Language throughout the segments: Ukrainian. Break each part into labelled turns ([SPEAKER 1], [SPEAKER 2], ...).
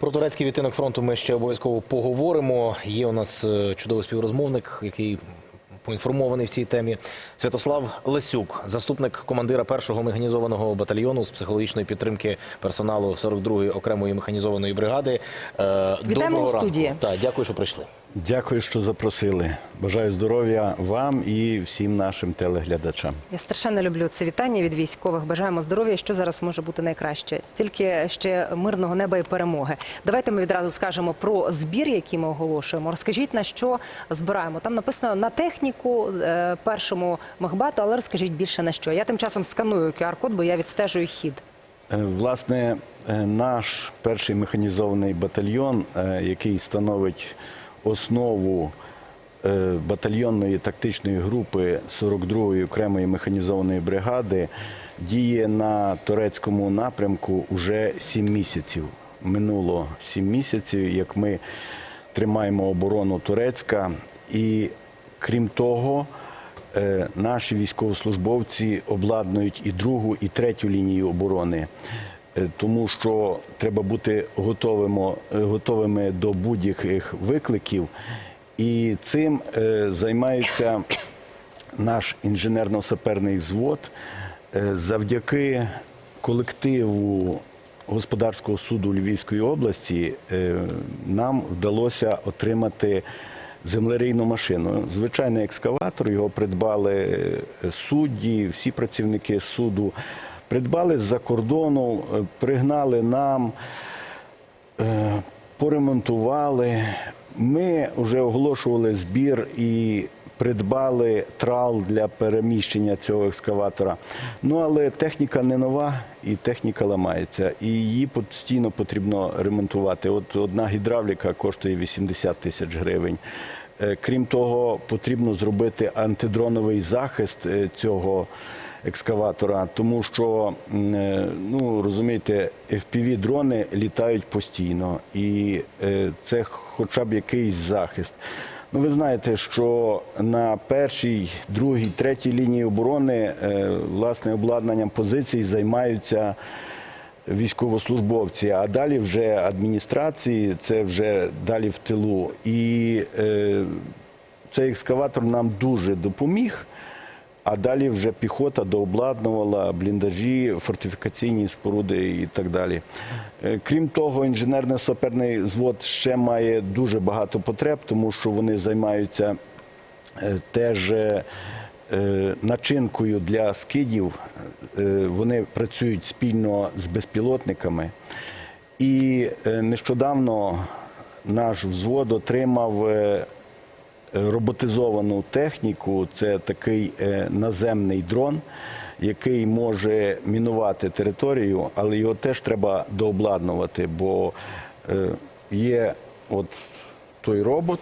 [SPEAKER 1] Про турецький відтинок фронту ми ще обов'язково поговоримо. Є у нас е, чудовий співрозмовник, який поінформований в цій темі. Святослав Лесюк, заступник командира першого механізованого батальйону з психологічної підтримки персоналу 42-ї окремої механізованої бригади. Е,
[SPEAKER 2] Вітаємо
[SPEAKER 1] доброго
[SPEAKER 2] в студії.
[SPEAKER 1] ранку. Так, дякую, що прийшли.
[SPEAKER 3] Дякую, що запросили. Бажаю здоров'я вам і всім нашим телеглядачам.
[SPEAKER 2] Я страшенно люблю це вітання від військових. Бажаємо здоров'я. Що зараз може бути найкраще? Тільки ще мирного неба і перемоги. Давайте ми відразу скажемо про збір, який ми оголошуємо. Розкажіть на що збираємо. Там написано на техніку е, першому мехбату, але розкажіть більше на що. Я тим часом сканую QR-код, бо я відстежую хід.
[SPEAKER 3] Е, Власне, е, наш перший механізований батальйон, який становить основу е, батальйонної тактичної групи 42-ї окремої механізованої бригади, діє на турецькому напрямку уже 7 місяців. Минуло 7 місяців, як ми тримаємо оборону Турецька. І крім того, Е, наші військовослужбовці обладнують і другу, і третю лінію оборони, тому що треба бути готовими, е, готовими до будь-яких викликів. І цим е, займається наш інженерно-саперний взвод Е, завдяки колективу господарського суду Львівської області е, нам вдалося отримати землерийну машину. Звичайний екскаватор, його придбали е, судді, всі працівники суду. Придбали з-за кордону, е, пригнали нам, е, поремонтували. Ми вже оголошували збір і придбали трал для переміщення цього екскаватора. Ну але техніка не нова і техніка ламається, і її постійно потрібно ремонтувати. От одна гідравліка коштує 80 тисяч гривень. Е, Крім того, потрібно зробити антидроновий захист цього екскаватора, тому що е, ну розумієте, fpv дрони літають постійно, і е, це хоча б якийсь захист. Ну, ви знаєте, що на першій, другій, третій лінії оборони е, власне обладнанням позицій займаються військовослужбовці, а далі вже адміністрації, це вже далі в тилу. І е, цей екскаватор нам дуже допоміг. А далі вже піхота дообладнувала бліндажі, фортифікаційні споруди і так далі. Е, Крім того, інженерно-саперний взвод ще має дуже багато потреб, тому що вони займаються е, теж е, начинкою для скидів. Вони працюють спільно з безпілотниками. І нещодавно наш взвод отримав роботизовану техніку. Це такий е, наземний дрон, який може мінувати територію, але його теж треба дообладнувати, бо е, є от той робот.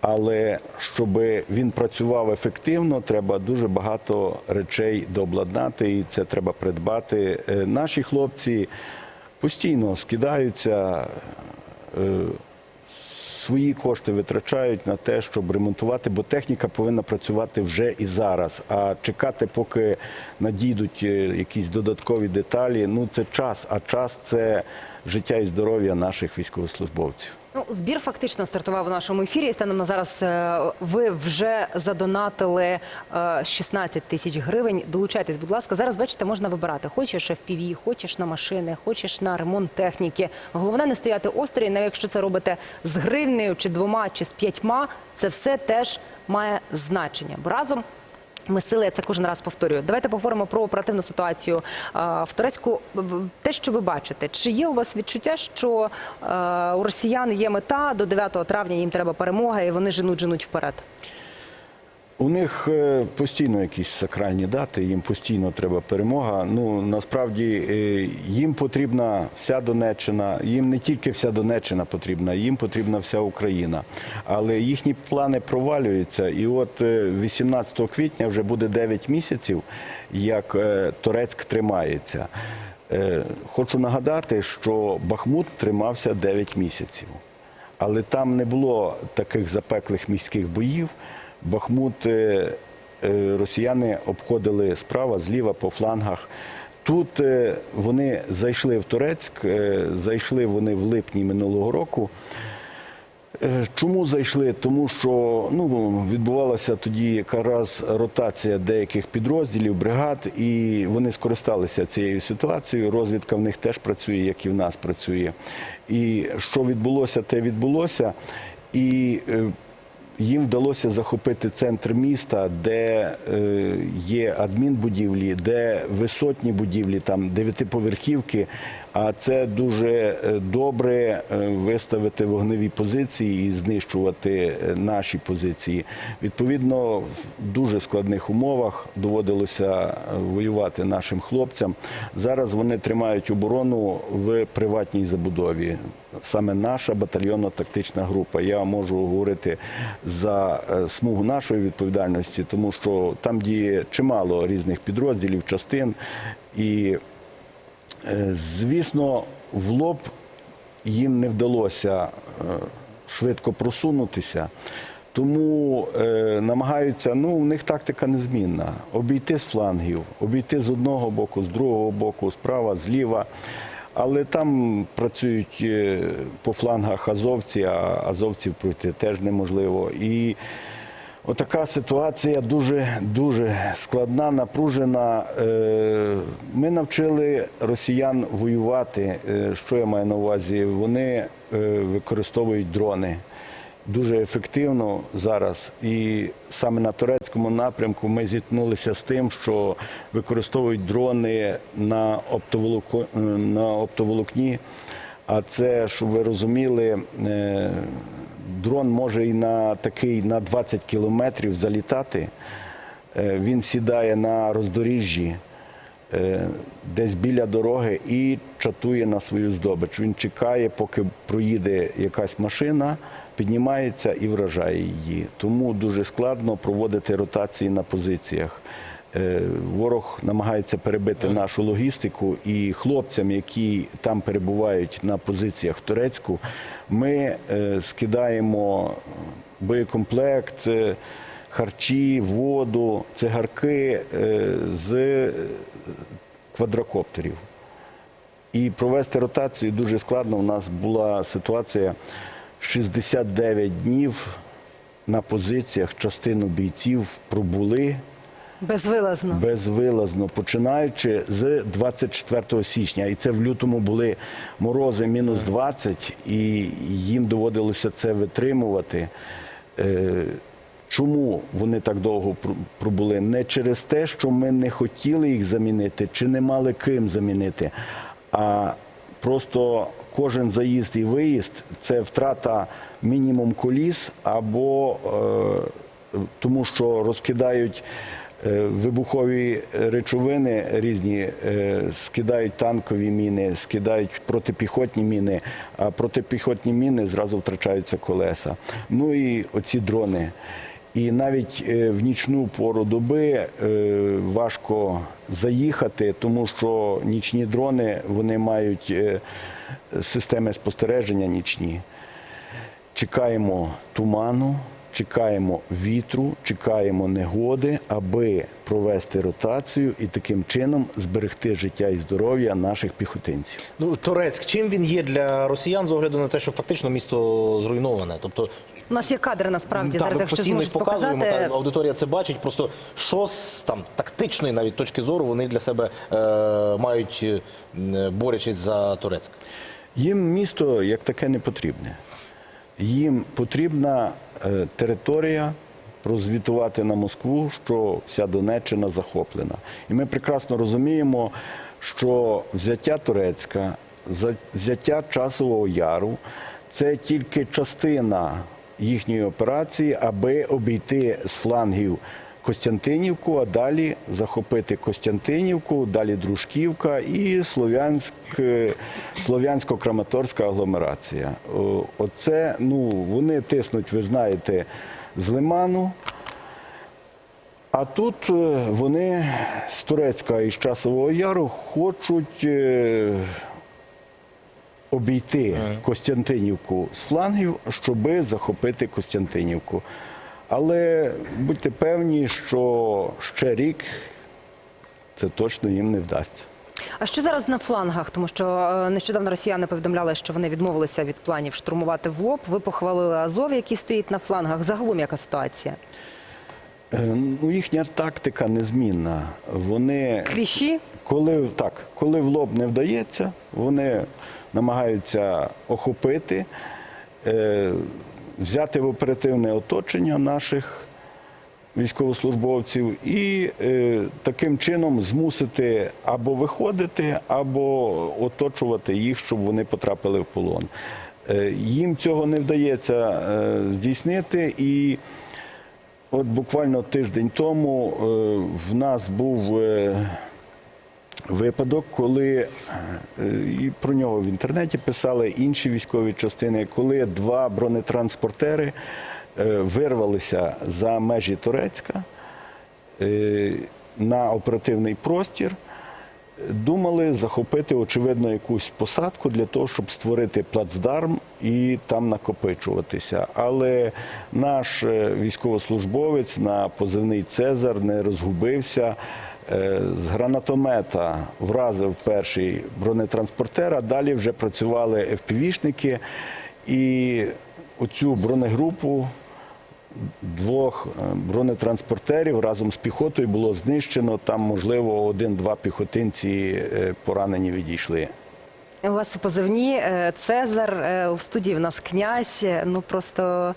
[SPEAKER 3] Але щоб він працював ефективно, треба дуже багато речей дообладнати, і це треба придбати. Е, Наші хлопці постійно скидаються, е, свої кошти витрачають на те, щоб ремонтувати, бо техніка повинна працювати вже і зараз. А чекати, поки надійдуть е, якісь додаткові деталі, ну це час. А час це життя і здоров'я наших військовослужбовців.
[SPEAKER 2] Ну, збір фактично стартував у нашому ефірі. Станом на зараз е, ви вже задонатили е, 16 тисяч гривень. Долучайтесь, будь ласка. Зараз бачите, можна вибирати. Хочеш FPV, хочеш на машини, хочеш на ремонт техніки. Головне не стояти осторонь, навіть якщо це робите з гривнею, чи двома, чи з п'ятьма. Це все теж має значення. Бо разом ми сили, я це кожен раз повторюю. Давайте поговоримо про оперативну ситуацію в Турецьку. Те, що ви бачите, чи є у вас відчуття, що е, у росіян є мета до 9 травня їм треба перемога, і вони женуть женуть вперед?
[SPEAKER 3] У них е, постійно якісь сакральні дати, їм постійно треба перемога. Ну насправді е, їм потрібна вся Донеччина, їм не тільки вся Донеччина потрібна, їм потрібна вся Україна. Але їхні плани провалюються. І от е, 18 квітня вже буде 9 місяців, як е, Турецьк тримається. Е, Хочу нагадати, що Бахмут тримався 9 місяців. Але там не було таких запеклих міських боїв. Бахмут е, е, росіяни обходили справа, зліва по флангах. Тут е, вони зайшли в Турецьк, зайшли вони в липні минулого року. Чому зайшли? Тому що ну, відбувалася тоді якраз ротація деяких підрозділів, бригад, і вони скористалися цією ситуацією. Розвідка в них теж працює, як і в нас працює. І що відбулося, те відбулося. І їм вдалося захопити центр міста, де е, є адмінбудівлі, де висотні будівлі, там дев'ятиповерхівки. А це дуже е, добре е, виставити вогневі позиції і знищувати е, наші позиції. Відповідно, в дуже складних умовах доводилося воювати нашим хлопцям. Зараз вони тримають оборону в приватній забудові. Саме наша батальйонно-тактична група. Я можу говорити за смугу нашої відповідальності, тому що там діє чимало різних підрозділів, частин. І, звісно, в лоб їм не вдалося е, швидко просунутися. Тому е, намагаються, ну, в них тактика незмінна. Обійти з флангів, обійти з одного боку, з другого боку, справа, зліва. Але там працюють е, по флангах азовці, а азовців пройти теж неможливо. І отака ситуація дуже дуже складна, напружена. Е, Ми навчили росіян воювати. Е, Що я маю на увазі? Вони е, використовують дрони. Дуже ефективно зараз, і саме на турецькому напрямку ми зіткнулися з тим, що використовують дрони на, оптоволокні. А це, щоб ви розуміли, дрон може і на такий на 20 кілометрів залітати. Е, Він сідає на роздоріжжі е, десь біля дороги і чатує на свою здобич. Він чекає, поки проїде якась машина, піднімається і вражає її. Тому дуже складно проводити ротації на позиціях. Е, Ворог намагається перебити нашу логістику, і хлопцям, які там перебувають на позиціях в Турецьку, ми е, скидаємо боєкомплект, е, харчі, воду, цигарки з квадрокоптерів. І провести ротацію дуже складно. У нас була ситуація 69 днів на позиціях частину бійців пробули
[SPEAKER 2] Безвилазно.
[SPEAKER 3] безвилазно, починаючи з 24 січня. І це в лютому були морози мінус 20, і їм доводилося це витримувати. Е, Чому вони так довго пробули? Не через те, що ми не хотіли їх замінити, чи не мали ким замінити, а просто кожен заїзд і виїзд це втрата мінімум коліс або е, тому, що розкидають вибухові речовини різні, е, скидають танкові міни, скидають протипіхотні міни, а протипіхотні міни зразу втрачаються колеса. Ну і оці дрони. І навіть е, в нічну пору доби е, важко заїхати, тому що нічні дрони вони мають е, системи спостереження нічні. Чекаємо туману, чекаємо вітру, чекаємо негоди, аби провести ротацію і таким чином зберегти життя і здоров'я наших піхотинців.
[SPEAKER 1] Ну, Турецьк, чим він є для росіян з огляду на те, що фактично місто зруйноване? Тобто
[SPEAKER 2] У нас є кадри насправді зараз, якщо зможуть
[SPEAKER 1] показуємо,
[SPEAKER 2] показати.
[SPEAKER 1] та аудиторія це бачить. Просто що з там тактичної навіть точки зору вони для себе е, мають, е, борючись за Турецьк.
[SPEAKER 3] Їм місто як таке не потрібне. Їм потрібна е, територія розвітувати на Москву, що вся Донеччина захоплена. І ми прекрасно розуміємо, що взяття Турецька, взяття Часового Яру це тільки частина їхньої операції, аби обійти з флангів Костянтинівку, а далі захопити Костянтинівку, далі Дружківка і Слов'янськ, е, Слов'янсько-Краматорська агломерація. Оце, ну, вони тиснуть, ви знаєте, з Лиману. А тут е, вони з Турецька і з Часового Яру хочуть е, обійти Костянтинівку з флангів, щоби захопити Костянтинівку. Але будьте певні, що ще рік це точно їм не вдасться.
[SPEAKER 2] А що зараз на флангах? Тому що е, нещодавно росіяни повідомляли, що вони відмовилися від планів штурмувати в лоб. Ви похвалили Азов, який стоїть на флангах. Загалом яка ситуація?
[SPEAKER 3] Е, Ну, їхня тактика незмінна. Вони
[SPEAKER 2] Кліщі?
[SPEAKER 3] Коли так, коли в лоб не вдається, вони намагаються охопити, е, взяти в оперативне оточення наших військовослужбовців і е, таким чином змусити або виходити, або оточувати їх, щоб вони потрапили в полон. Е, їм цього не вдається е, здійснити і. От буквально тиждень тому е, в нас був е, випадок, коли е, і про нього в інтернеті писали інші військові частини, коли два бронетранспортери е, вирвалися за межі Турецька е, на оперативний простір. Думали захопити, очевидно, якусь посадку для того, щоб створити плацдарм і там накопичуватися. Але наш військовослужбовець на позивний Цезар не розгубився. Е, З гранатомета вразив перший бронетранспортер, а далі вже працювали ФПВ-шники. І оцю бронегрупу двох е, бронетранспортерів разом з піхотою було знищено. Там, можливо, один-два піхотинці е, поранені відійшли.
[SPEAKER 2] У вас позивні Цезар в студії. В нас князь. Ну просто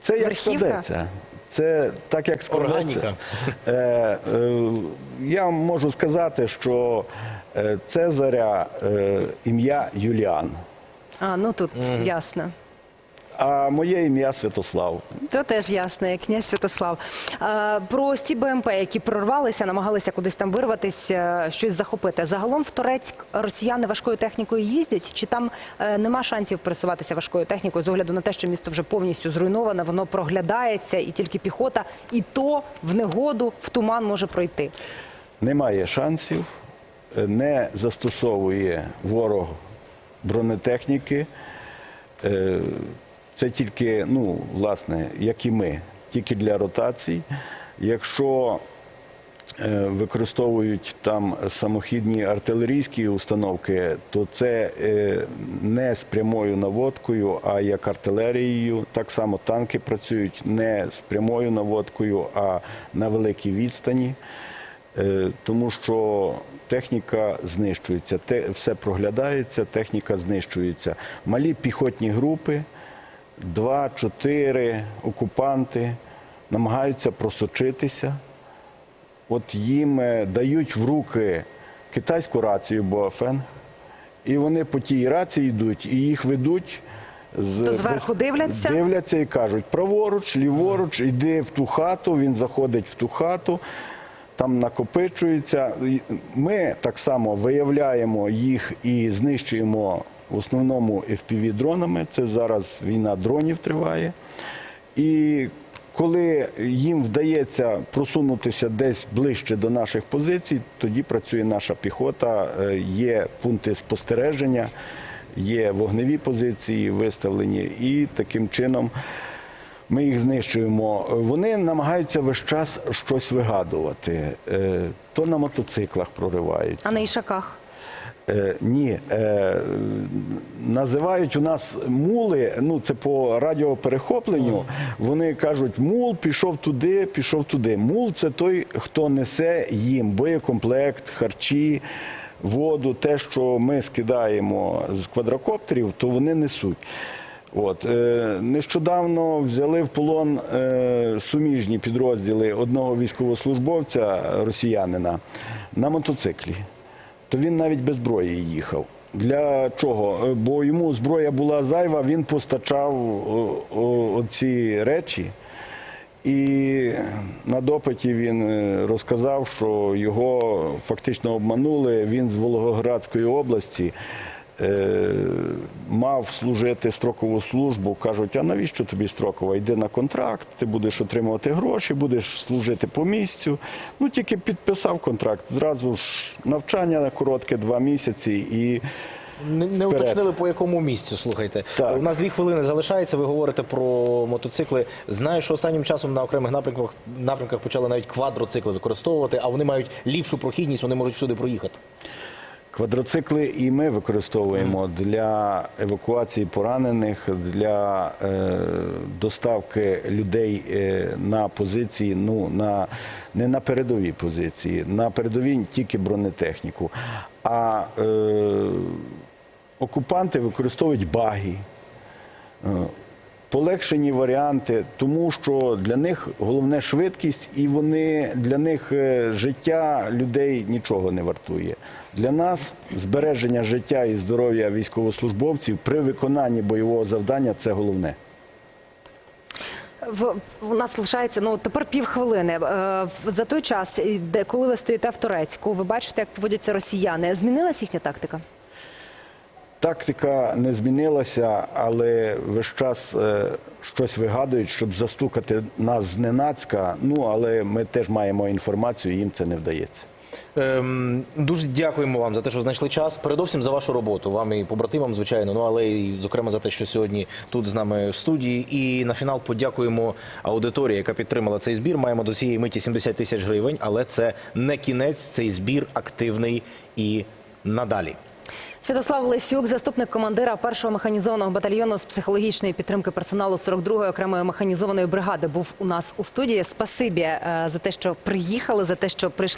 [SPEAKER 3] Це як
[SPEAKER 2] Верхівка?
[SPEAKER 3] Це так, як.
[SPEAKER 1] Органіка.
[SPEAKER 3] Е, е, я можу сказати, що е, Цезаря е, ім'я Юліан,
[SPEAKER 2] а ну тут ясно.
[SPEAKER 3] А моє ім'я Святослав.
[SPEAKER 2] То теж ясно, як князь Святослав. Е, Про ці БМП, які прорвалися, намагалися кудись там вирватися, е, щось захопити. Загалом в Турецьк росіяни важкою технікою їздять, чи там е, нема шансів пересуватися важкою технікою з огляду на те, що місто вже повністю зруйноване, воно проглядається, і тільки піхота, і то в негоду, в туман може пройти.
[SPEAKER 3] Немає шансів, е, не застосовує ворог бронетехніки. Е, Це тільки, ну, власне, як і ми, тільки для ротацій. Якщо е, використовують там самохідні артилерійські установки, то це е, не з прямою наводкою, а як артилерією. Так само танки працюють не з прямою наводкою, а на великій відстані. Е, Тому що техніка знищується, все проглядається, техніка знищується. Малі піхотні групи, два-чотири окупанти намагаються просочитися. От їм е, дають в руки китайську рацію Боафен, і вони по тій рації йдуть і їх ведуть. З,
[SPEAKER 2] То зверху дивляться?
[SPEAKER 3] Дивляться і кажуть, праворуч, ліворуч, йди в ту хату, він заходить в ту хату, там накопичується. Ми так само виявляємо їх і знищуємо в основному FPV-дронами. Це зараз війна дронів триває. І коли їм вдається просунутися десь ближче до наших позицій, тоді працює наша піхота, е, є пункти спостереження, є вогневі позиції виставлені, і таким чином ми їх знищуємо. Вони намагаються весь час щось вигадувати. Е, То на мотоциклах прориваються.
[SPEAKER 2] А на ішаках?
[SPEAKER 3] Е, ні, е, називають у нас мули, ну це по радіоперехопленню. Вони кажуть, мул пішов туди, пішов туди. Мул це той, хто несе їм боєкомплект, харчі, воду, те, що ми скидаємо з квадрокоптерів, то вони несуть. От е, нещодавно взяли в полон е, суміжні підрозділи одного військовослужбовця росіянина на мотоциклі то він навіть без зброї їхав. Для чого? Е, Бо йому зброя була зайва, він постачав оці речі. І на допиті він е, розказав, що його фактично обманули. Він з Волгоградської області мав служити строкову службу. Кажуть, а навіщо тобі строкова? Йди на контракт, ти будеш отримувати гроші, будеш служити по місцю. Ну тільки підписав контракт. Зразу ж навчання на коротке два місяці і
[SPEAKER 1] Не, не уточнили по якому місцю. Слухайте,
[SPEAKER 3] Так.
[SPEAKER 1] у нас дві хвилини залишається. Ви говорите про мотоцикли. Знаю, що останнім часом на окремих напрямках напрямках почали навіть квадроцикли використовувати, а вони мають ліпшу прохідність, вони можуть всюди проїхати.
[SPEAKER 3] Квадроцикли і ми використовуємо для евакуації поранених, для е, доставки людей е, на позиції, ну на не на передові позиції, на передовій тільки бронетехніку. А е, окупанти використовують баги. Полегшені варіанти, тому що для них головне швидкість, і вони для них е, життя людей нічого не вартує. Для нас збереження життя і здоров'я військовослужбовців при виконанні бойового завдання це головне.
[SPEAKER 2] В, у нас лишається ну тепер півхвилини. Е, За той час, де коли ви стоїте в Турецьку, ви бачите, як поводяться росіяни. Змінилась їхня тактика?
[SPEAKER 3] Тактика не змінилася, але весь час е, щось вигадують, щоб застукати нас зненацька. Ну але ми теж маємо інформацію, їм це не вдається.
[SPEAKER 1] Ем, дуже дякуємо вам за те, що знайшли час. Передовсім за вашу роботу. Вам і побратимам, звичайно, ну але і зокрема за те, що сьогодні тут з нами в студії. І на фінал подякуємо аудиторії, яка підтримала цей збір. Маємо до цієї миті 70 тисяч гривень, але це не кінець. Цей збір активний і надалі.
[SPEAKER 2] Святослав Лесюк, заступник командира першого механізованого батальйону з психологічної підтримки персоналу 42-ї окремої механізованої бригади, був у нас у студії. Спасибі е, за те, що приїхали, за те, що прийшли.